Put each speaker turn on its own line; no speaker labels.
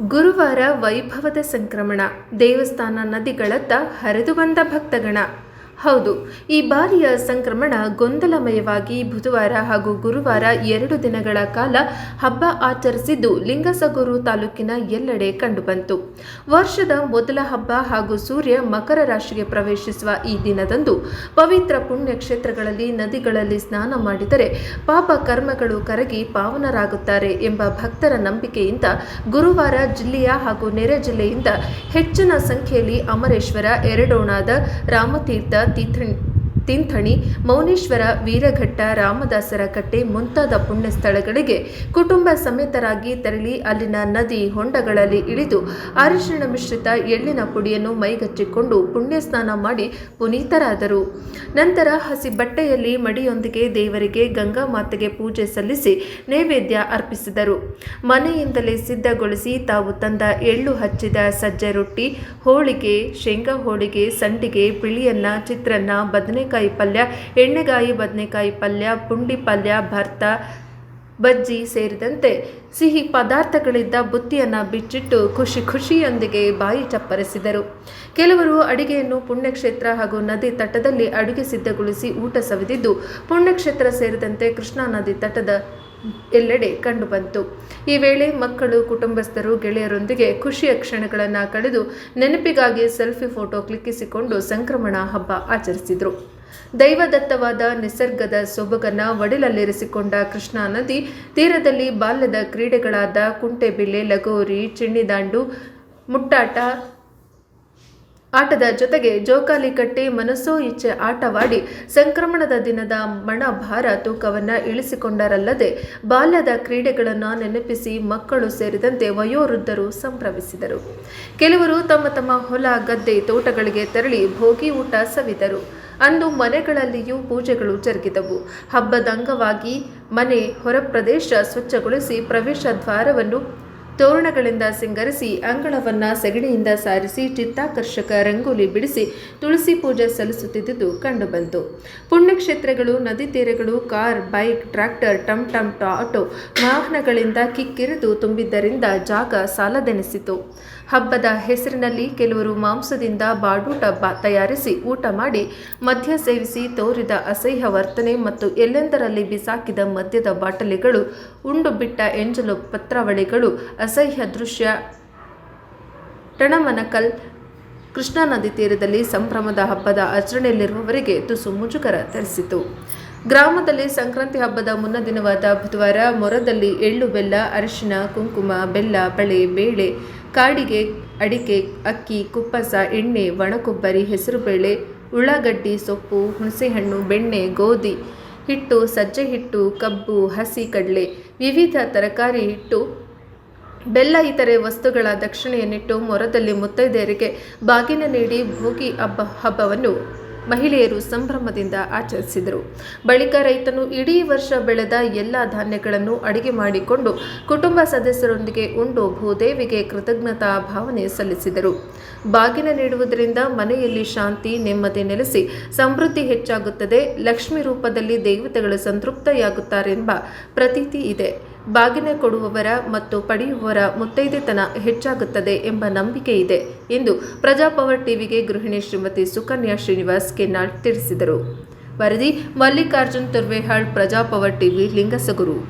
ಗುರುವಾರ ವೈಭವದ ಸಂಕ್ರಮಣ ದೇವಸ್ಥಾನ ನದಿಗಳತ್ತ ಹರಿದು ಬಂದ ಭಕ್ತಗಣ. ಹೌದು, ಈ ಬಾರಿಯ ಸಂಕ್ರಮಣ ಗೊಂದಲಮಯವಾಗಿ ಬುಧವಾರ ಹಾಗೂ ಗುರುವಾರ ಎರಡು ದಿನಗಳ ಕಾಲ ಹಬ್ಬ ಆಚರಿಸಿದ್ದು ಲಿಂಗಸಗೂರು ತಾಲೂಕಿನ ಎಲ್ಲೆಡೆ ಕಂಡುಬಂತು. ವರ್ಷದ ಮೊದಲ ಹಬ್ಬ ಹಾಗೂ ಸೂರ್ಯ ಮಕರ ರಾಶಿಗೆ ಪ್ರವೇಶಿಸುವ ಈ ದಿನದಂದು ಪವಿತ್ರ ಪುಣ್ಯ ಕ್ಷೇತ್ರಗಳಲ್ಲಿ ನದಿಗಳಲ್ಲಿ ಸ್ನಾನ ಮಾಡಿದರೆ ಪಾಪ ಕರ್ಮಗಳು ಕರಗಿ ಪಾವನರಾಗುತ್ತಾರೆ ಎಂಬ ಭಕ್ತರ ನಂಬಿಕೆಯಿಂದ ಗುರುವಾರ ಜಿಲ್ಲೆಯ ಹಾಗೂ ನೆರೆ ಜಿಲ್ಲೆಯಿಂದ ಹೆಚ್ಚಿನ ಸಂಖ್ಯೆಯಲ್ಲಿ ಅಮರೇಶ್ವರ, ಎರಡೋಣಾದ, ರಾಮತೀರ್ಥ ತಿಂಥಣಿ ಮೌನೇಶ್ವರ ವೀರಘಟ್ಟ ರಾಮದಾಸರ ಕಟ್ಟೆ ಮುಂತಾದ ಪುಣ್ಯ ಸ್ಥಳಗಳಿಗೆ ಕುಟುಂಬ ಸಮೇತರಾಗಿ ತೆರಳಿ ಅಲ್ಲಿನ ನದಿ ಹೊಂಡಗಳಲ್ಲಿ ಇಳಿದು ಅರಿಶಿಣ ಮಿಶ್ರಿತ ಎಳ್ಳಿನ ಪುಡಿಯನ್ನು ಮೈಗಚ್ಚಿಕೊಂಡು ಪುಣ್ಯ ಸ್ನಾನ ಮಾಡಿ ಪುನೀತರಾದರು. ನಂತರ ಹಸಿ ಬಟ್ಟೆಯಲ್ಲಿ ಮಡಿಯೊಂದಿಗೆ ದೇವರಿಗೆ ಗಂಗಾ ಮಾತೆಗೆ ಪೂಜೆ ಸಲ್ಲಿಸಿ ನೈವೇದ್ಯ ಅರ್ಪಿಸಿದರು. ಮನೆಯಿಂದಲೇ ಸಿದ್ಧಗೊಳಿಸಿ ತಾವು ತಂದ ಎಳ್ಳು ಹಚ್ಚಿದ ಸಜ್ಜೆ ರೊಟ್ಟಿ, ಹೋಳಿಗೆ, ಶೇಂಗಾ ಹೋಳಿಗೆ, ಸಂಡಿಗೆ, ಬಿಳಿಯನ್ನ, ಚಿತ್ರಾನ್ನ, ಬದನೆಕಾಯಿ ಪಲ್ಯ, ಎಣ್ಣೆಗಾಯಿ, ಬದನೆಕಾಯಿ ಪಲ್ಯ, ಪುಂಡಿ ಪಲ್ಯ, ಭರ್ತ ಬಜ್ಜಿ ಸೇರಿದಂತೆ ಸಿಹಿ ಪದಾರ್ಥಗಳಿದ್ದ ಬುತ್ತಿಯನ್ನು ಬಿಚ್ಚಿಟ್ಟು ಖುಷಿ ಖುಷಿಯೊಂದಿಗೆ ಬಾಯಿ ಚಪ್ಪರಿಸಿದರು. ಕೆಲವರು ಅಡಿಗೆಯನ್ನು ಪುಣ್ಯಕ್ಷೇತ್ರ ಹಾಗೂ ನದಿ ತಟದಲ್ಲಿ ಅಡುಗೆ ಸಿದ್ಧಗೊಳಿಸಿ ಊಟ ಸವಿದಿದ್ದು, ಪುಣ್ಯಕ್ಷೇತ್ರ ಸೇರಿದಂತೆ ಕೃಷ್ಣಾ ನದಿ ತಟದ ಎಲ್ಲೆಡೆ ಕಂಡುಬಂತು. ಈ ವೇಳೆ ಮಕ್ಕಳು, ಕುಟುಂಬಸ್ಥರು, ಗೆಳೆಯರೊಂದಿಗೆ ಖುಷಿಯ ಕ್ಷಣಗಳನ್ನು ಕಳೆದು ನೆನಪಿಗಾಗಿ ಸೆಲ್ಫಿ ಫೋಟೋ ಕ್ಲಿಕ್ಕಿಸಿಕೊಂಡು ಸಂಕ್ರಮಣ ಹಬ್ಬ ಆಚರಿಸಿದರು. ದೈವದತ್ತವಾದ ನಿಸರ್ಗದ ಸೊಬಗನ್ನ ಒಡಲಲ್ಲಿರಿಸಿಕೊಂಡ ಕೃಷ್ಣಾ ನದಿ ತೀರದಲ್ಲಿ ಬಾಲ್ಯದ ಕ್ರೀಡೆಗಳಾದ ಕುಂಟೆಬಿಲ್ಲೆ ಲಗೋರಿ, ಚಿಣ್ಣಿದಾಂಡು, ಮುಟ್ಟಾಟ ಆಟದ ಜೊತೆಗೆ ಜೋಕಾಲಿ ಕಟ್ಟಿ ಮನಸ್ಸೋ ಇಚ್ಛೆ ಆಟವಾಡಿ ಸಂಕ್ರಮಣದ ದಿನದ ಮಣಭಾರ ತೂಕವನ್ನು ಇಳಿಸಿಕೊಂಡರಲ್ಲದೆ ಬಾಲ್ಯದ ಕ್ರೀಡೆಗಳನ್ನು ನೆನಪಿಸಿ ಮಕ್ಕಳು ಸೇರಿದಂತೆ ವಯೋವೃದ್ಧರು ಸಂಭ್ರಮಿಸಿದರು. ಕೆಲವರು ತಮ್ಮ ತಮ್ಮ ಹೊಲ, ಗದ್ದೆ, ತೋಟಗಳಿಗೆ ತೆರಳಿ ಭೋಗಿ ಊಟ ಸವಿದರು. ಅಂದು ಮನೆಗಳಲ್ಲಿಯೂ ಪೂಜೆಗಳು ಜರುಗಿದವು. ಹಬ್ಬದ ಅಂಗವಾಗಿ ಮನೆ ಹೊರ ಪ್ರದೇಶ ಸ್ವಚ್ಛಗೊಳಿಸಿ ಪ್ರವೇಶ ದ್ವಾರವನ್ನು ತೋರಣಗಳಿಂದ ಸಿಂಗರಿಸಿ, ಅಂಗಳವನ್ನ ಸೆಗಣಿಯಿಂದ ಸಾರಿಸಿ, ಚಿತ್ತಾಕರ್ಷಕ ರಂಗೋಲಿ ಬಿಡಿಸಿ ತುಳಸಿ ಪೂಜೆ ಸಲ್ಲಿಸುತ್ತಿದ್ದುದು ಕಂಡುಬಂತು. ಪುಣ್ಯಕ್ಷೇತ್ರಗಳು, ನದಿ ತೀರಗಳು, ಕಾರ್, ಬೈಕ್, ಟ್ರ್ಯಾಕ್ಟರ್, ಟಮ್ ಟಮ್ ಆಟೋ ವಾಹನಗಳಿಂದ ಕಿಕ್ಕಿರಿದು ತುಂಬಿದ್ದರಿಂದ ಜಾಗ ಸಾಲದೆನಿಸಿತು. ಹಬ್ಬದ ಹೆಸರಿನಲ್ಲಿ ಕೆಲವರು ಮಾಂಸದಿಂದ ಬಾಡೂಟ ತಯಾರಿಸಿ ಊಟ ಮಾಡಿ, ಮದ್ಯ ಸೇವಿಸಿ ತೋರಿದ ಅಸಹ್ಯ ವರ್ತನೆ ಮತ್ತು ಎಲ್ಲೆಂದರಲ್ಲಿ ಬಿಸಾಕಿದ ಮದ್ಯದ ಬಾಟಲಿಗಳು ಉಂಡು ಬಿಟ್ಟ ಎಂಜಲು ಪತ್ರಾವಳಿಗಳು ಅಸಹ್ಯ ದೃಶ್ಯ. ಟಣಮನಕಲ್ ಕೃಷ್ಣಾ ನದಿ ತೀರದಲ್ಲಿ ಸಂಭ್ರಮದ ಹಬ್ಬದ ಆಚರಣೆಯಲ್ಲಿರುವವರಿಗೆ ತುಸು ಮುಜುಗರ ತರಿಸಿತು. ಗ್ರಾಮದಲ್ಲಿ ಸಂಕ್ರಾಂತಿ ಹಬ್ಬದ ಮುನ್ನ ದಿನವಾದ ಬುಧವಾರ ಮೊರದಲ್ಲಿ ಎಳ್ಳು, ಬೆಲ್ಲ ಅರಿಶಿನ ಕುಂಕುಮ, ಬೆಲ್ಲ, ಬಳೆ, ಬೇಳೆ, ಕಾಡಿಗೆ ಅಡಿಕೆ, ಅಕ್ಕಿ, ಕುಪ್ಪಸ, ಎಣ್ಣೆ, ಒಣಕೊಬ್ಬರಿ, ಹೆಸರುಬೇಳೆ, ಉಳ್ಳಾಗಡ್ಡಿ, ಸೊಪ್ಪು, ಹುಣಸೆಹಣ್ಣು, ಬೆಣ್ಣೆ, ಗೋಧಿ ಹಿಟ್ಟು, ಸಜ್ಜೆ ಹಿಟ್ಟು, ಕಬ್ಬು, ಹಸಿ ಕಡಲೆ, ವಿವಿಧ ತರಕಾರಿ ಹಿಟ್ಟು ಬೆಲ್ಲ ಇತರೆ ವಸ್ತುಗಳ ದಕ್ಷಿಣೆಯನ್ನಿಟ್ಟು ಮೊರದಲ್ಲಿ ಮುತ್ತೈದೆಯರಿಗೆ ಬಾಗಿನ ನೀಡಿ ಭೋಗಿ ಹಬ್ಬ ಹಬ್ಬವನ್ನು ಮಹಿಳೆಯರು ಸಂಭ್ರಮದಿಂದ ಆಚರಿಸಿದರು. ಬಳಿಕ ರೈತನು ಇಡೀ ವರ್ಷ ಬೆಳೆದ ಎಲ್ಲ ಧಾನ್ಯಗಳನ್ನು ಅಡಿಗೆ ಮಾಡಿಕೊಂಡು ಕುಟುಂಬ ಸದಸ್ಯರೊಂದಿಗೆ ಉಂಡು ಭೂದೇವಿಗೆ ಕೃತಜ್ಞತಾ ಭಾವನೆ ಸಲ್ಲಿಸಿದರು. ಬಾಗಿನ ನೀಡುವುದರಿಂದ ಮನೆಯಲ್ಲಿ ಶಾಂತಿ, ನೆಮ್ಮದಿ ನೆಲೆಸಿ ಸಮೃದ್ಧಿ ಹೆಚ್ಚಾಗುತ್ತದೆ. ಲಕ್ಷ್ಮಿ ರೂಪದಲ್ಲಿ ದೇವತೆಗಳು ಸಂತೃಪ್ತಿಯಾಗುತ್ತಾರೆಂಬ ಪ್ರತೀತಿ ಇದೆ. ಬಾಗಿನ ಕೊಡುವವರ ಮತ್ತು ಪಡೆಯುವವರ ಮುತ್ತೈದೆತನ ಹೆಚ್ಚಾಗುತ್ತದೆ ಎಂಬ ನಂಬಿಕೆ ಇದೆ ಎಂದು ಪ್ರಜಾಪವರ್ ಟಿವಿಗೆ ಗೃಹಿಣಿ ಶ್ರೀಮತಿ ಸುಕನ್ಯಾ ಶ್ರೀನಿವಾಸ್ ಕೆನ್ನಾಳ್ ತಿಳಿಸಿದರು. ವರದಿ ಮಲ್ಲಿಕಾರ್ಜುನ್ ತುರ್ವೇಹಾಳ್ ಪ್ರಜಾಪವರ್ ಟಿವಿ, ಲಿಂಗಸಗುರು.